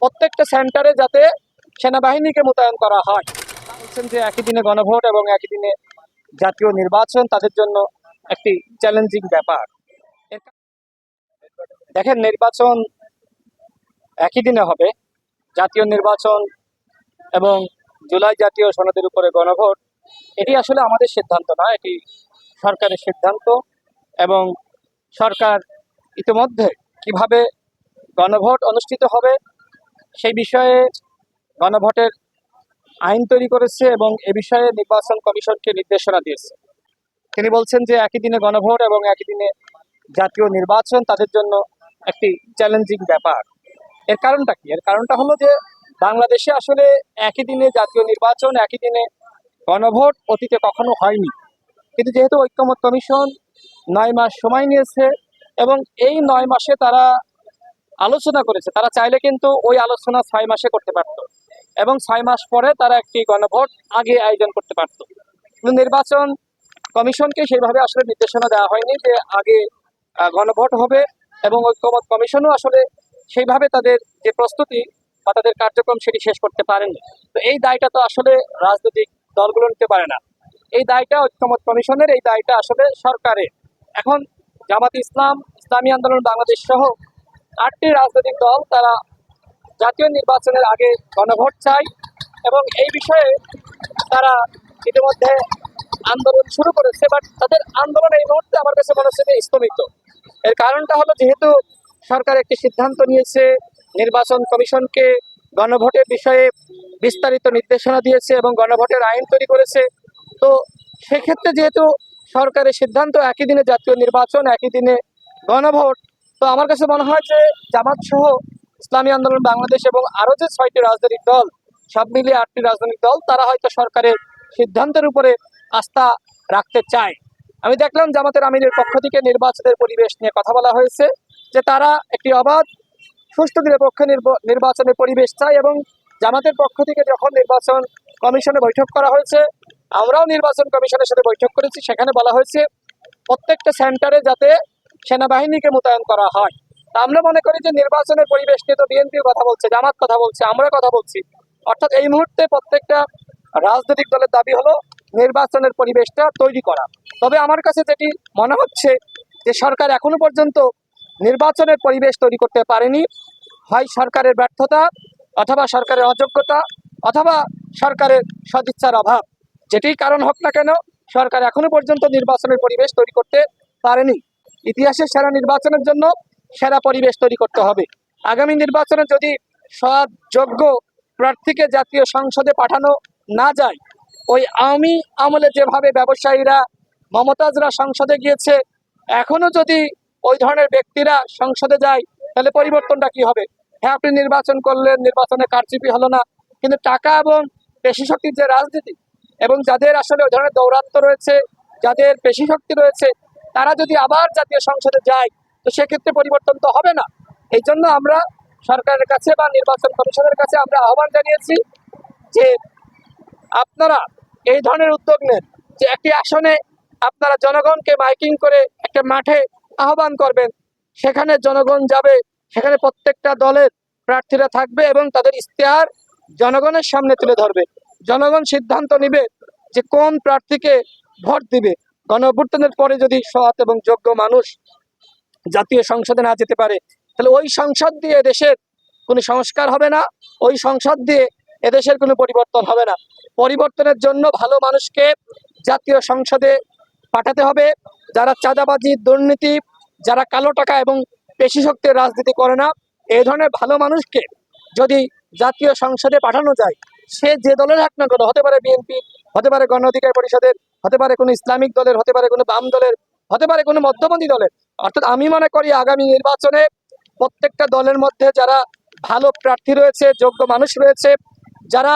প্রত্যেকটা সেন্টারে যাতে সেনাবাহিনীকে মোতায়েন করা হয়। বলছেন যে একই দিনে গণভোট এবং একই দিনে জাতীয় নির্বাচন, তাদের জন্য একটি চ্যালেঞ্জিং ব্যাপার। দেখেন, নির্বাচন একই দিনে হবে। জাতীয় নির্বাচন এবং জুলাই জাতীয় সনদের উপরে গণভোট, এটি আসলে আমাদের সিদ্ধান্ত না, এটি সরকারের সিদ্ধান্ত এবং সরকার ইতিমধ্যে কীভাবে গণভোট অনুষ্ঠিত হবে সেই বিষয়ে গণভোটের আইন তৈরি করেছে এবং এ বিষয়ে নির্বাচন কমিশনকে নির্দেশনা দিয়েছে। তিনি বলছেন যে একই দিনে গণভোট এবং একই দিনে জাতীয় নির্বাচন তাদের জন্য একটি চ্যালেঞ্জিং ব্যাপার। এর কারণটা কি? এর কারণটা হলো যে বাংলাদেশে আসলে একই দিনে জাতীয় নির্বাচন, একই দিনে গণভোট অতীতে কখনো হয়নি। কিন্তু যেহেতু ঐক্যমত কমিশন নয় মাস সময় নিয়েছে এবং এই নয় মাসে তারা আলোচনা করেছে, তারা চাইলে কিন্তু ওই আলোচনা ছয় মাসে করতে পারতো এবং ছয় মাস পরে তারা একটি গণভোট আগে আয়োজন করতে পারতো। কিন্তু নির্বাচন কমিশনকে সেইভাবে আসলে নির্দেশনা দেওয়া হয়নি যে আগে গণভোট হবে এবং ঐক্যমত কমিশনও আসলে সেইভাবে তাদের যে প্রস্তুতি বা তাদের কার্যক্রম সেটি শেষ করতে পারেনি। তো এই দায়টা তো আসলে রাজনৈতিক দলগুলো নিতে পারে না। এই দায়টা ঐক্যমত কমিশনের, এই দায়টা আসলে সরকারের। এখন জামাত ইসলাম, ইসলামী আন্দোলন, বাংলাদেশ সহ আটটি রাজনৈতিক দল তারা জাতীয় নির্বাচনের আগে গণভোট চায় এবং এই বিষয়ে তারা ইতিমধ্যে আন্দোলন শুরু করেছে বাট তাদের আন্দোলন এই মুহূর্তে আমার কাছে মনে হচ্ছে যে স্থগিত এর কারণটা হলো যেহেতু সরকার একটি সিদ্ধান্ত নিয়েছে, নির্বাচন কমিশনকে গণভোটের বিষয়ে বিস্তারিত নির্দেশনা দিয়েছে এবং গণভোটের আইন তৈরি করেছে, তো সেক্ষেত্রে যেহেতু সরকারের সিদ্ধান্ত একই দিনে জাতীয় নির্বাচন, একই দিনে গণভোট তো আমার কাছে মনে হয় যে জামাত সহ ইসলামী আন্দোলন বাংলাদেশ এবং আরও যে ছয়টি রাজনৈতিক দল, সব মিলিয়ে আটটি রাজনৈতিক দল, তারা হয়তো সরকারের সিদ্ধান্তের উপরে আস্থা রাখতে চায়। আমি দেখলাম জামাতের আমিরের পক্ষ থেকে নির্বাচনের পরিবেশ নিয়ে কথা বলা হয়েছে যে তারা একটি অবাধ, সুষ্ঠু নিরপেক্ষ নির্ব- নির্বাচনের পরিবেশ চায় এবং জামাতের পক্ষ থেকে যখন নির্বাচন কমিশনে বৈঠক করা হয়েছে, আমরাও নির্বাচন কমিশনের সাথে বৈঠক করেছি, সেখানে বলা হয়েছে প্রত্যেকটা সেন্টারে যাতে সেনাবাহিনীকে মোতায়েন করা হয়। তা আমরা মনে করি যে নির্বাচনের পরিবেশ নিয়ে তো বিএনপির কথা বলছে, জামাত কথা বলছে আমরা কথা বলছি। অর্থাৎ এই মুহূর্তে প্রত্যেকটা রাজনৈতিক দলের দাবি হলো নির্বাচনের পরিবেশটা তৈরি করা। তবে আমার কাছে যেটি মনে হচ্ছে যে সরকার এখনও পর্যন্ত নির্বাচনের পরিবেশ তৈরি করতে পারেনি। হয় সরকারের ব্যর্থতা, অথবা সরকারের অযোগ্যতা, অথবা সরকারের সদিচ্ছার অভাব। যেটি কারণ হোক না কেন, সরকার এখনও পর্যন্ত নির্বাচনের পরিবেশ তৈরি করতে পারেনি। ইতিহাসের সেরা নির্বাচনের জন্য সেরা পরিবেশ তৈরি করতে হবে। আগামী নির্বাচনে যদি সৎ যোগ্য প্রার্থীকে জাতীয় সংসদে পাঠানো না যায়, ওই আওয়ামী আমলে যেভাবে ব্যবসায়ীরা, মমতাজরা সংসদে গিয়েছে, এখনও যদি ওই ধরনের ব্যক্তিরা সংসদে যায়, তাহলে পরিবর্তনটা কি হবে? হ্যাঁ আপনি নির্বাচন করলেন, নির্বাচনে কারচুপি হলো না, কিন্তু টাকা এবং পেশি শক্তির যে রাজনীতি এবং যাদের আসলে ওই ধরনের দৌরাত্ম রয়েছে, যাদের পেশি শক্তি রয়েছে তারা যদি আবার জাতীয় সংসদে যায়, তো সেক্ষেত্রে পরিবর্তন তো হবে না। এই জন্য আমরা সরকারের কাছে বা নির্বাচন কমিশনের কাছে আমরা আহ্বান জানিয়েছি যে আপনারা এই ধরনের উদ্যোগ নেন, যে একটি আসনে আপনারা জনগণকে মাইকিং করে একটা মাঠে আহ্বান করবেন। সেখানে জনগণ যাবে, সেখানে প্রত্যেকটা দলের প্রার্থীরা থাকবে এবং তাদের ইশতেহার জনগণের সামনে তুলে ধরবে। জনগণ সিদ্ধান্ত নিবে যে কোন প্রার্থীকে ভোট দিবে। গণ অভ্যুত্থানের পরে যদি সৎ এবং যোগ্য মানুষ জাতীয় সংসদে না যেতে পারে, তাহলে ওই সংসদ দিয়ে দেশের কোনো সংস্কার হবে না, ওই সংসদ দিয়ে এদেশের কোনো পরিবর্তন হবে না। পরিবর্তনের জন্য ভালো মানুষকে জাতীয় সংসদে পাঠাতে হবে। যারা চাঁদাবাজি, দুর্নীতি, যারা কালো টাকা এবং পেশি শক্তির রাজনীতি করে না এই ধরনের ভালো মানুষকে যদি জাতীয় সংসদে পাঠানো যায়, সে যে দলের হাক না হতে পারে বিএনপি হতে পারে গণ অধিকার পরিষদের, হতে পারে কোনো ইসলামিক দলের, হতে পারে কোনো বাম দলের, হতে পারে কোনো মধ্যপন্থী দলের। অর্থাৎ আমি মনে করি আগামী নির্বাচনে প্রত্যেকটা দলের মধ্যে যারা ভালো প্রার্থী রয়েছে, যোগ্য মানুষ রয়েছে, যারা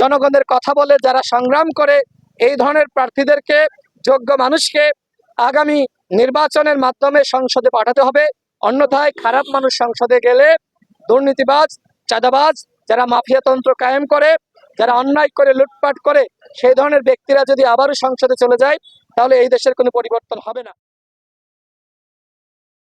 জনগণের কথা বলে, যারা সংগ্রাম করে, এই ধরনের প্রার্থীদেরকে, যোগ্য মানুষকে আগামী নির্বাচনের মাধ্যমে সংসদে পাঠাতে হবে। অন্যথায় খারাপ মানুষ সংসদে গেলে দুর্নীতিবাজ, চাঁদাবাজ, যারা মাফিয়াতন্ত্র কায়েম করে যারা অন্যায় করে, লুটপাট করে, সেই ধরনের ব্যক্তিরা যদি আবারও সংসদে চলে যায়, তাহলে এই দেশের কোনো পরিবর্তন হবে না।